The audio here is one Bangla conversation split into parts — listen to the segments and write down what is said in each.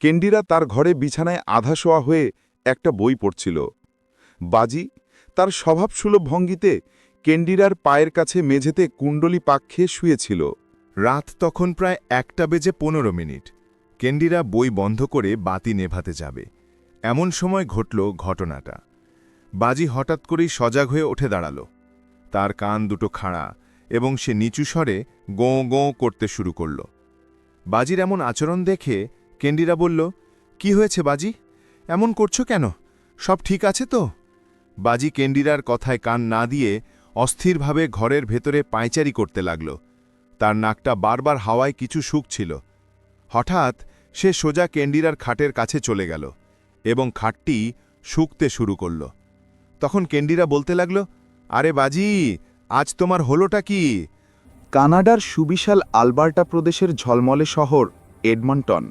কেন্ডিরা তার ঘরে বিছানায় আধা শোয়া হয়ে একটা বই পড়ছিল। বাজি, তার স্বভাবসুলভ ভঙ্গিতে কেন্ডিরার পায়ের কাছে মেঝেতে কুণ্ডলি পাক খেয়ে শুয়েছিল। রাত তখন প্রায় একটা বেজে পনেরো মিনিট। কেন্ডিরা বই বন্ধ করে বাতি নেভাতে যাবে। এমন সময় ঘটল ঘটনাটা। বাজি হঠাৎ করেই সজাগ হয়ে উঠে দাঁড়াল। তার কান দুটো খাড়া এবং সে নিচু স্বরে গোঁ গোঁ করতে শুরু করল। বাজির এমন আচরণ দেখে কেন্ডিরা বলল, কি হয়েছে বাজি? এমন করছ কেন? সব ঠিক আছে তো? বাজি কেন্ডিরার কথায় কান না দিয়ে অস্থিরভাবে ঘরের ভেতরে পায়চারি করতে লাগল। তার নাকটা বারবার হাওয়ায় কিছু সুখ ছিল। হঠাৎ সে সোজা কেন্ডিরার খাটের কাছে চলে গেল এবং খাটটি শুকতে শুরু করল। তখন কেন্ডিরা বলতে লাগল, আরে বাজি, আজ তোমার হলোটা কি? কানাডার সুবিশাল আলবার্টা প্রদেশের ঝলমলে শহর এডমন্টন।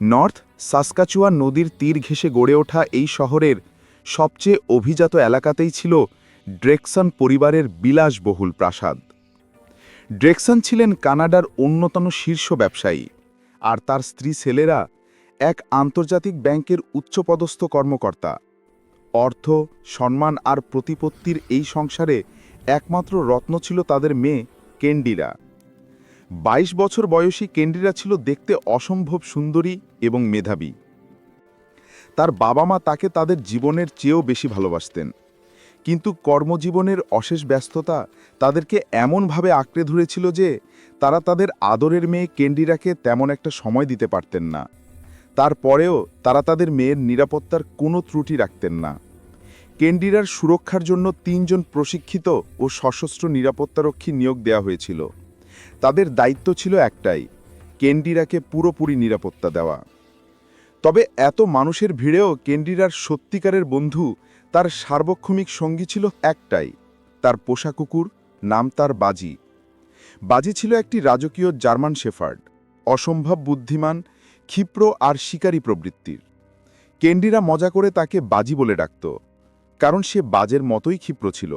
নর্থ সাসকাচুয়া নদীর তীর ঘেঁষে গড়ে ওঠা এই শহরের সবচেয়ে অভিজাত এলাকাতেই ছিল ড্রেকসন পরিবারের বিলাসবহুল প্রাসাদ। ড্রেকসন ছিলেন কানাডার অন্যতম শীর্ষ ব্যবসায়ী, আর তার স্ত্রী ছেলেরা এক আন্তর্জাতিক ব্যাংকের উচ্চপদস্থ কর্মকর্তা। অর্থ, সম্মান আর প্রতিপত্তির এই সংসারে একমাত্র রত্ন ছিল তাদের মেয়ে কেন্ডিরা। ২২ বছর বয়সী কেন্ডিরা ছিল দেখতে অসম্ভব সুন্দরী এবং মেধাবী। তার বাবা মা তাকে তাদের জীবনের চেয়েও বেশি ভালোবাসতেন। কিন্তু কর্মজীবনের অশেষ ব্যস্ততা তাদেরকে এমনভাবে আঁকড়ে ধরেছিল যে তারা তাদের আদরের মেয়ে কেন্ডিরাকে তেমন একটা সময় দিতে পারতেন না। তারপরেও তারা তাদের মেয়ের নিরাপত্তার কোনো ত্রুটি রাখতেন না। কেন্ডিরার সুরক্ষার জন্য তিনজন প্রশিক্ষিত ও সশস্ত্র নিরাপত্তারক্ষী নিয়োগ দেওয়া হয়েছিল। তাদের দায়িত্ব ছিল একটাই, কেন্ডিরাকে পুরোপুরি নিরাপত্তা দেওয়া। তবে এত মানুষের ভিড়েও কেন্ডিরার সত্যিকারের বন্ধু, তার সার্বক্ষণিক সঙ্গী ছিল একটাই, তার পোষা কুকুর, নাম তার বাজি। বাজি ছিল একটি রাজকীয় জার্মান শেফার্ড, অসম্ভব বুদ্ধিমান, ক্ষিপ্র আর শিকারী প্রবৃত্তির। কেন্ডিরা মজা করে তাকে বাজি বলে ডাকত, কারণ সে বাজের মতোই ক্ষিপ্র ছিল।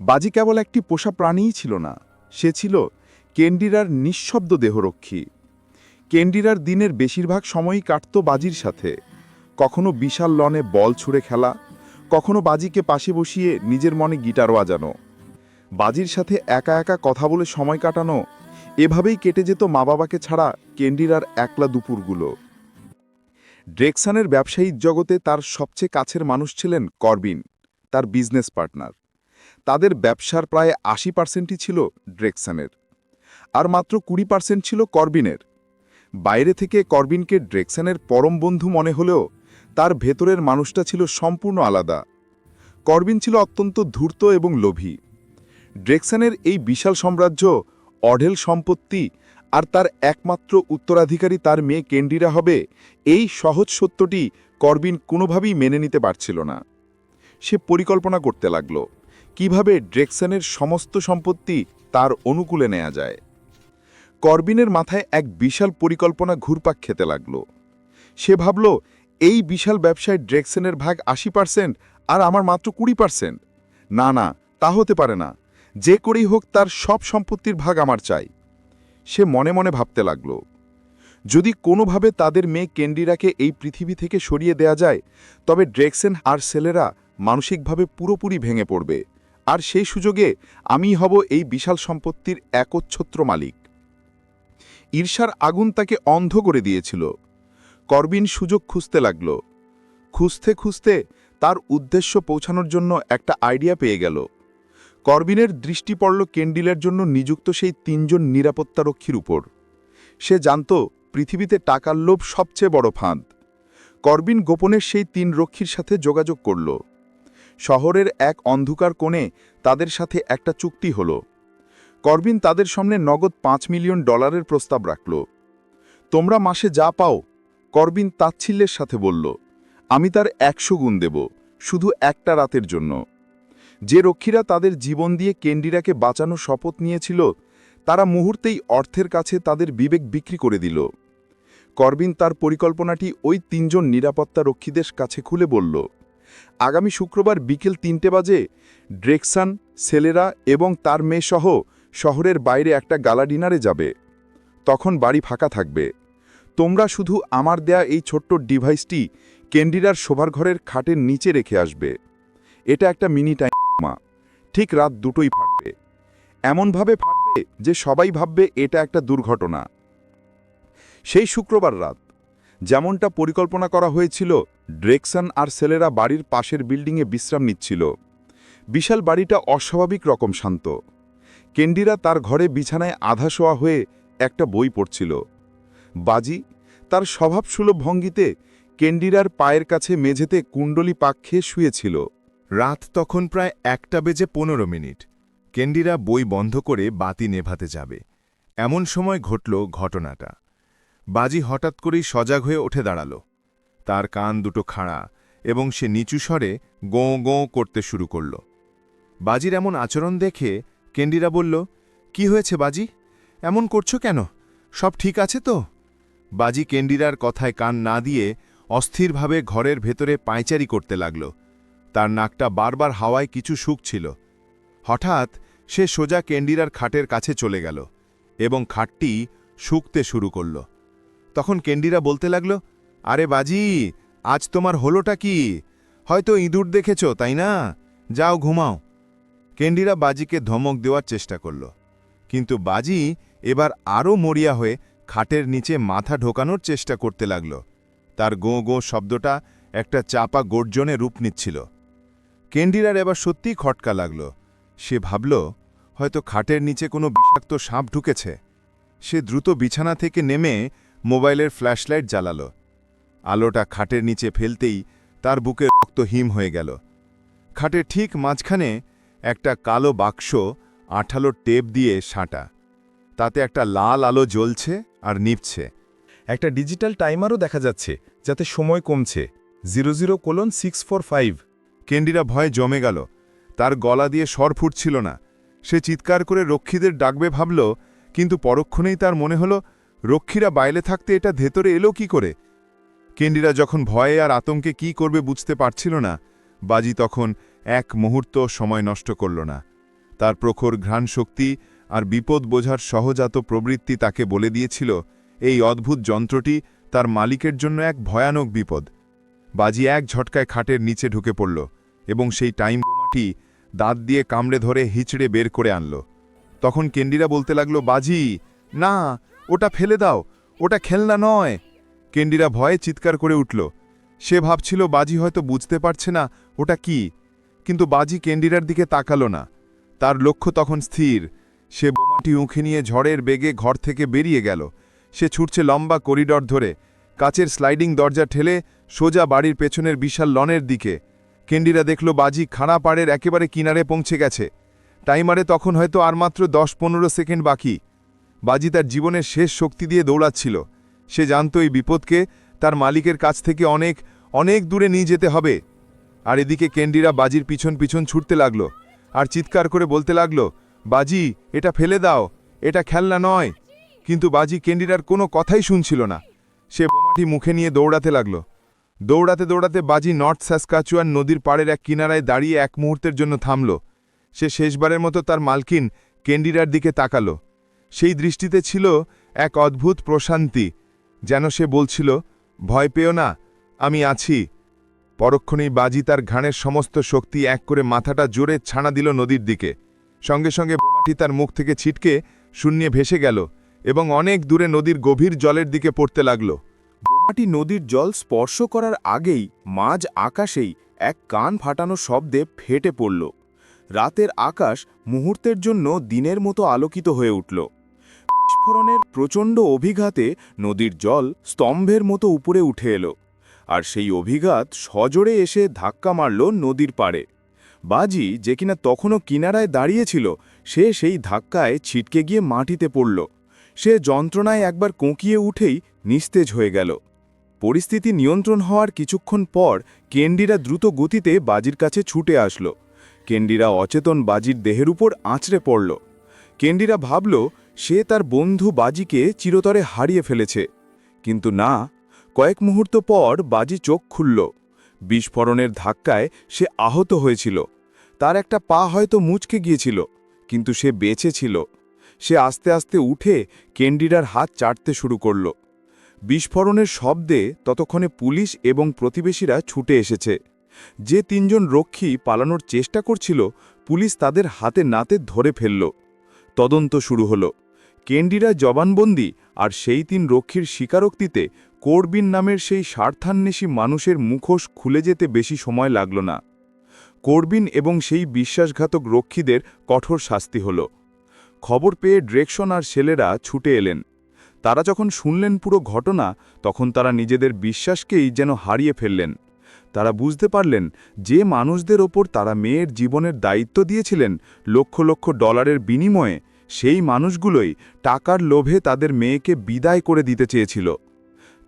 বাজি কেবল একটি পোষা প্রাণীই ছিল না, সে ছিল কেন্ডিরার নিঃশব্দ দেহরক্ষী। কেন্ডিরার দিনের বেশিরভাগ সময়ই কাটত বাজির সাথে। কখনো বিশাল লনে বল ছুঁড়ে খেলা, কখনো বাজিকে পাশে বসিয়ে নিজের মনে গিটার বাজানো। বাজির সাথে একা একা কথা বলে সময় কাটানো, এভাবেই কেটে যেত মা বাবাকে ছাড়া কেন্ডিরার একলা দুপুরগুলো। ড্রেকসানের ব্যবসায়িক জগতে তার সবচেয়ে কাছের মানুষ ছিলেন করবিন, তার বিজনেস পার্টনার। তাদের ব্যবসার প্রায় আশি পার্সেন্টই ছিল ড্রেকসানের। আর মাত্র কুড়ি পার্সেন্ট ছিল করবিনের। বাইরে থেকে করবিনকে ড্রেকসানের পরম বন্ধু মনে হলেও তার ভেতরের মানুষটা ছিল সম্পূর্ণ আলাদা। করবিন ছিল অত্যন্ত ধূর্ত এবং লোভী। ড্রেকসানের এই বিশাল সাম্রাজ্য অঢেল সম্পত্তি আর তার একমাত্র উত্তরাধিকারী তার মেয়ে কেন্ডিরা হবে, এই সহজ সত্যটি করবিন কোনোভাবেই মেনে নিতে পারছিল না। সে পরিকল্পনা করতে লাগল, কীভাবে ড্রেকসনের সমস্ত সম্পত্তি তার অনুকূলে নেওয়া যায়। করবিনের মাথায় এক বিশাল পরিকল্পনা ঘুরপাক খেতে লাগল। সে ভাবল, এই বিশাল ব্যবসায় ড্রেকসনের ভাগ আশি পার্সেন্ট আর আমার মাত্র কুড়ি পার্সেন্ট। না না, তা হতে পারে না। যে করেই হোক তার সব সম্পত্তির ভাগ আমার চাই। সে মনে মনে ভাবতে লাগল, যদি কোনোভাবে তাদের মেয়ে কেন্ডিরাকে এই পৃথিবী থেকে সরিয়ে দেয়া যায়, তবে ড্রেকসেন আর সেলেরা মানসিকভাবে পুরোপুরি ভেঙে পড়বে। আর সেই সুযোগে আমি হব এই বিশাল সম্পত্তির একচ্ছত্র মালিক। ঈর্ষার আগুন তাকে অন্ধ করে দিয়েছিল। করবিন সুযোগ খুঁজতে লাগল। খুঁজতে খুঁজতে তার উদ্দেশ্য পৌঁছানোর জন্য একটা আইডিয়া পেয়ে গেল। করবিনের দৃষ্টি পড়ল কেন্ডিলের জন্য নিযুক্ত সেই তিনজন নিরাপত্তারক্ষীর উপর। সে জানত পৃথিবীতে টাকার লোভ সবচেয়ে বড় ফাঁদ। করবিন গোপনের সেই তিন রক্ষীর সাথে যোগাযোগ করল। শহরের এক অন্ধকার কোণে তাদের সাথে একটা চুক্তি হল। করবিন তাদের সামনে নগদ পাঁচ মিলিয়ন ডলারের প্রস্তাব রাখল। তোমরা মাসে যা পাও, করবিন তাচ্ছিল্যের সাথে বলল, আমি তার একশো গুণ দেব, শুধু একটা রাতের জন্য। যে রক্ষীরা তাদের জীবন দিয়ে কেন্ডিরাকে বাঁচানো শপথ নিয়েছিল, তারা মুহূর্তেই অর্থের কাছে তাদের বিবেক বিক্রি করে দিল। করবিন তার পরিকল্পনাটি ওই তিনজন নিরাপত্তা রক্ষীদের কাছে খুলে বলল, আগামী শুক্রবার বিকেল তিনটে বাজে ড্রেকসান, সেলেরা এবং তার মেয়েসহ শহরের বাইরে একটা গালা ডিনারে যাবে। তখন বাড়ি ফাঁকা থাকবে। তোমরা শুধু আমার দেয়া এই ছোট্ট ডিভাইসটি ক্যান্ডিরার শোভার ঘরের খাটের নিচে রেখে আসবে। এটা একটা মিনি টাইম বোমা ঠিক রাত দুটোই ফাটবে। এমনভাবে ফাটবে যে সবাই ভাববে এটা একটা দুর্ঘটনা। সেই শুক্রবার রাত, যেমনটা পরিকল্পনা করা হয়েছিল, ড্রেকসন আর ছেলেরা বাড়ির পাশের বিল্ডিংয়ে বিশ্রাম নিচ্ছিল। বিশাল বাড়িটা অস্বাভাবিক রকম শান্ত। কেন্ডিরা তার ঘরে বিছানায় আধা শোয়া হয়ে একটা বই পড়ছিল। বাজি, তার স্বভাবসুলভ ভঙ্গিতে কেন্ডিরার পায়ের কাছে মেঝেতে কুণ্ডলি পাক খেয়ে শুয়েছিল। রাত তখন প্রায় একটা বেজে পনেরো মিনিট। কেন্ডিরা বই বন্ধ করে বাতি নেভাতে যাবে। এমন সময় ঘটল ঘটনাটা। বাজি হঠাৎ করেই সজাগ হয়ে উঠে দাঁড়াল। তার কান দুটো খাড়া এবং সে নিচু স্বরে গোঁ গোঁ করতে শুরু করল। বাজির এমন আচরণ দেখে কেন্ডিরা বলল, কি হয়েছে বাজি? এমন করছ কেন? সব ঠিক আছে তো? বাজি কেন্ডিরার কথায় কান না দিয়ে অস্থিরভাবে ঘরের ভেতরে পায়চারি করতে লাগল। তার নাকটা বারবার হাওয়ায় কিছু সুখ ছিল। হঠাৎ সে সোজা কেন্ডিরার খাটের কাছে চলে গেল এবং খাটটি শুকতে শুরু করল। তখন কেন্ডিরা বলতে লাগল, আরে বাজি, আজ তোমার হলোটা কি? হয়তো ইঁদুর দেখেছ, তাই না? যাও, ঘুমাও। কেন্ডিরা বাজিকে ধমক দেওয়ার চেষ্টা করল। কিন্তু বাজি এবার আরও মরিয়া হয়ে খাটের নিচে মাথা ঢোকানোর চেষ্টা করতে লাগল। তার গোঁ গোঁ শব্দটা একটা চাপা গর্জনে রূপ নিচ্ছিল। কেন্ডিরার এবার সত্যিই খটকা লাগল। সে ভাবল, হয়তো খাটের নিচে কোনো বিষাক্ত সাপ ঢুকেছে। সে দ্রুত বিছানা থেকে নেমে মোবাইলের ফ্ল্যাশলাইট জ্বালাল। আলোটা খাটের নিচে ফেলতেই তার বুকে রক্ত হিম হয়ে গেল। খাটের ঠিক মাঝখানে একটা কালো বাক্স আঠালো টেপ দিয়ে সাঁটা। তাতে একটা লাল আলো জ্বলছে আর নিভছে। একটা ডিজিটাল টাইমারও দেখা যাচ্ছে, যাতে সময় কমছে। Zero zero colon six four five. কেন্ডিরা ভয়ে জমে গেল। তার গলা দিয়ে স্বর ফুটছিল না। সে চিৎকার করে রক্ষীদের ডাকবে ভাবল, কিন্তু পরক্ষণেই তার মনে হল, রক্ষীরা বাইরে থাকতে এটা ভেতরে এলো কি করে? কেন্ডিরা যখন ভয়ে আর আতঙ্কে কি করবে বুঝতে পারছিল না। বাজি তখন এক মুহূর্ত সময় নষ্ট করল না। তার প্রখর ঘ্রাণ শক্তি আর বিপদ বোঝার সহজাত প্রবৃত্তি তাকে বলে দিয়েছিল, এই অদ্ভুত যন্ত্রটি তার মালিকের জন্য এক ভয়ানক বিপদ। বাজি এক ঝটকায় খাটের নিচে ঢুকে পড়ল এবং সেই টাইম বোমাটি দাঁত দিয়ে কামড়ে ধরে হিচড়ে বের করে আনল। তখন কেন্ডিরা বলতে লাগল, বাজি, না, ওটা ফেলে দাও, ওটা খেলনা নয়। কেন্ডিরা ভয়ে চিৎকার করে উঠল। সে ভাবছিল, বাজি হয়তো বুঝতে পারছে না, ওটা কি? কিন্তু বাজি কেন্ডিরার দিকে তাকালো না। তার লক্ষ্য তখন স্থির। সে বোমাটি উঁখে নিয়ে ঝড়ের বেগে ঘর থেকে বেরিয়ে গেল। সে ছুটছে লম্বা করিডর ধরে। কাচের স্লাইডিং দরজা ঠেলে সোজা বাড়ির পেছনের বিশাল লনের দিকে। কেন্ডিরা দেখল বাজি খাড়া পাড়ের একেবারে কিনারে পৌঁছে গেছে। টাইমারে তখন হয়তো আর মাত্র দশ পনেরো সেকেন্ড বাকি। বাজি তার জীবনের শেষ শক্তি দিয়ে দৌড়াচ্ছিল। সে জানত এই বিপদকে তার মালিকের কাছ থেকে অনেক অনেক দূরে নিয়ে যেতে হবে। আর এদিকে কেন্ডিরা বাজির পিছন পিছন ছুটতে লাগল। আর চিৎকার করে বলতে লাগল, বাজি, এটা ফেলে দাও, এটা খেলনা নয়। কিন্তু বাজি কেন্ডিরার কোনো কথাই শুনছিল না। সে বোমাটি মুখে নিয়ে দৌড়াতে লাগল। দৌড়াতে দৌড়াতে বাজি নর্থ স্যাসকাচুয়ান নদীর পাড়ের এক কিনারায় দাঁড়িয়ে এক মুহূর্তের জন্য থামল। সে শেষবারের মতো তার মালকিন কেন্ডিরার দিকে তাকাল। সেই দৃষ্টিতে ছিল এক অদ্ভুত প্রশান্তি। যেন সে বলছিল, ভয় পেও না, আমি আছি। পরক্ষণেই বাজি তার ঘাড়ের সমস্ত শক্তি এক করে মাথাটা জোরে ছানা দিল নদীর দিকে। সঙ্গে সঙ্গে বোমাটি তার মুখ থেকে ছিটকে শূন্যে ভেসে গেল এবং অনেক দূরে নদীর গভীর জলের দিকে পড়তে লাগল। বোমাটি নদীর জল স্পর্শ করার আগেই মাঝ আকাশেই এক কান ফাটানো শব্দে ফেটে পড়ল। রাতের আকাশ মুহূর্তের জন্য দিনের মতো আলোকিত হয়ে উঠল। বিস্ফোরণের প্রচণ্ড অভিঘাতে নদীর জল স্তম্ভের মতো উপরে উঠে এলো। আর সেই অভিঘাত সজোরে এসে ধাক্কা মারল নদীর পাড়ে। বাজি যে কিনা তখনও কিনারায় দাঁড়িয়েছিল, সে সেই ধাক্কায় ছিটকে গিয়ে মাটিতে পড়ল। সে যন্ত্রণায় একবার কোঁকিয়ে উঠেই নিস্তেজ হয়ে গেল। পরিস্থিতি নিয়ন্ত্রণ হওয়ার কিছুক্ষণ পর কেন্ডিরা দ্রুত গতিতে বাজির কাছে ছুটে আসল। কেন্ডিরা অচেতন বাজির দেহের উপর আঁচড়ে পড়ল। কেন্ডিরা ভাবল, সে তার বন্ধু বাজিকে চিরতরে হারিয়ে ফেলেছে। কিন্তু না কয়েক মুহূর্ত পর বাজি চোখ খুলল। বিস্ফোরণের ধাক্কায় সে আহত হয়েছিল। তার একটা পা হয়তো মুচকে গিয়েছিল, কিন্তু সে বেঁচে ছিল। সে আস্তে আস্তে উঠে কেন্ডিরার হাত চাটতে শুরু করল। বিস্ফোরণের শব্দে ততক্ষণে পুলিশ এবং প্রতিবেশীরা ছুটে এসেছে। যে তিনজন রক্ষী পালানোর চেষ্টা করছিল, পুলিশ তাদের হাতে নাতে ধরে ফেলল। তদন্ত শুরু হলো। কেন্ডিরা জবানবন্দি আর সেই তিন রক্ষীর স্বীকারোক্তিতে কোরবিন নামের সেই স্বার্থান্বেষী মানুষের মুখোশ খুলে যেতে বেশি সময় লাগল না। কোরবিন এবং সেই বিশ্বাসঘাতক রক্ষীদের কঠোর শাস্তি হল। খবর পেয়ে ড্রেকশন আর ছেলেরা ছুটে এলেন। তারা যখন শুনলেন পুরো ঘটনা, তখন তারা নিজেদের বিশ্বাসকেই যেন হারিয়ে ফেললেন। তারা বুঝতে পারলেন, যে মানুষদের ওপর তারা মেয়ের জীবনের দায়িত্ব দিয়েছিলেন, লক্ষ লক্ষ ডলারের বিনিময়ে সেই মানুষগুলোই টাকার লোভে তাদের মেয়েকে বিদায় করে দিতে চেয়েছিল।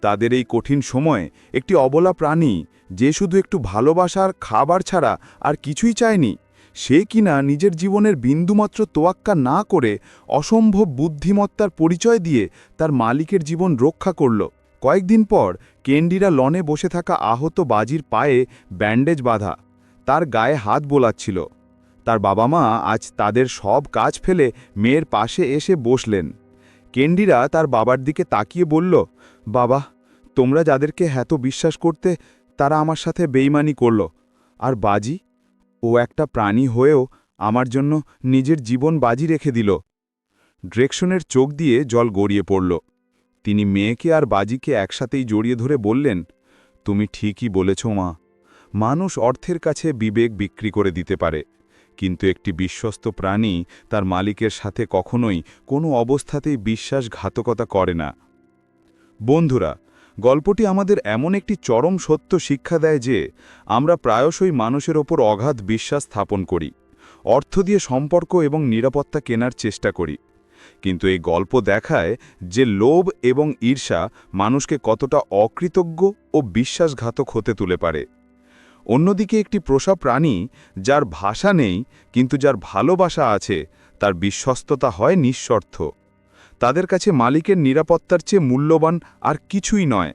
তাদের এই কঠিন সময়ে একটি অবলা প্রাণী যে শুধু একটু ভালোবাসার খাবার ছাড়া আর কিছুই চায়নি, সে কিনা নিজের জীবনের বিন্দুমাত্র তোয়াক্কা না করে অসম্ভব বুদ্ধিমত্তার পরিচয় দিয়ে তার মালিকের জীবন রক্ষা করল। কয়েকদিন পর কেন্ডিরা লনে বসে থাকা আহত বাজির পায়ে ব্যান্ডেজ বাঁধা, তার গায়ে হাত বোলাচ্ছিল। তার বাবা মা আজ তাদের সব কাজ ফেলে মেয়ের পাশে এসে বসলেন। কেন্ডিরা তার বাবার দিকে তাকিয়ে বলল, বাবা, তোমরা যাদেরকে এত বিশ্বাস করতে তারা আমার সাথে বেইমানি করল। আর বাজি, ও একটা প্রাণী হয়েও আমার জন্য নিজের জীবন বাজি রেখে দিল ড্রেকশনের চোখ দিয়ে জল গড়িয়ে পড়ল। তিনি মেয়েকে আর বাজিকে একসাথেই জড়িয়ে ধরে বললেন, তুমি ঠিকই বলেছ মা। মানুষ অর্থের কাছে বিবেক বিক্রি করে দিতে পারে। কিন্তু একটি বিশ্বস্ত প্রাণী তার মালিকের সাথে কখনোই কোনো অবস্থাতেই বিশ্বাসঘাতকতা করে না। বন্ধুরা, গল্পটি আমাদের এমন একটি চরম সত্য শিক্ষা দেয় যে আমরা প্রায়শই মানুষের ওপর অগাধ বিশ্বাস স্থাপন করি, অর্থ দিয়ে সম্পর্ক এবং নিরাপত্তা কেনার চেষ্টা করি। কিন্তু এই গল্প দেখায় যে লোভ এবং ঈর্ষা মানুষকে কতটা অকৃতজ্ঞ ও বিশ্বাসঘাতক হতে তুলে পারে। অন্যদিকে একটি পোষা প্রাণী যার ভাষা নেই, কিন্তু যার ভালোবাসা আছে, তার বিশ্বস্ততা হয় নিঃস্বার্থ তাদের কাছে মালিকের নিরাপত্তার চেয়ে মূল্যবান আর কিছুই নয়।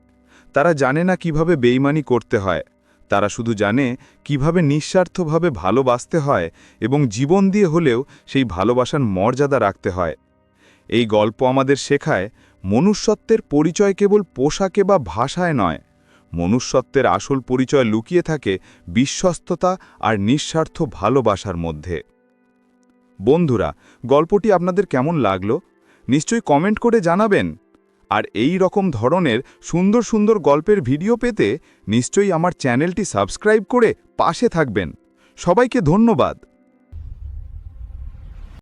তারা জানে না কীভাবে বেইমানি করতে হয়। তারা শুধু জানে কীভাবে নিঃস্বার্থভাবে ভালোবাসতে হয় এবং জীবন দিয়ে হলেও সেই ভালোবাসার মর্যাদা রাখতে হয়। এই গল্প আমাদের শেখায় মনুষ্যত্বের পরিচয় কেবল পোশাকে বা ভাষায় নয় মনুষ্যত্বের আসল পরিচয় লুকিয়ে থাকে বিশ্বস্ততা আর নিঃস্বার্থ ভালোবাসার মধ্যে। বন্ধুরা, গল্পটি আপনাদের কেমন লাগল? নিশ্চয়ই কমেন্ট করে জানাবেন। আর এই রকম ধরনের সুন্দর সুন্দর গল্পের ভিডিও পেতে নিশ্চয়ই আমার চ্যানেলটি সাবস্ক্রাইব করে পাশে থাকবেন। সবাইকে ধন্যবাদ।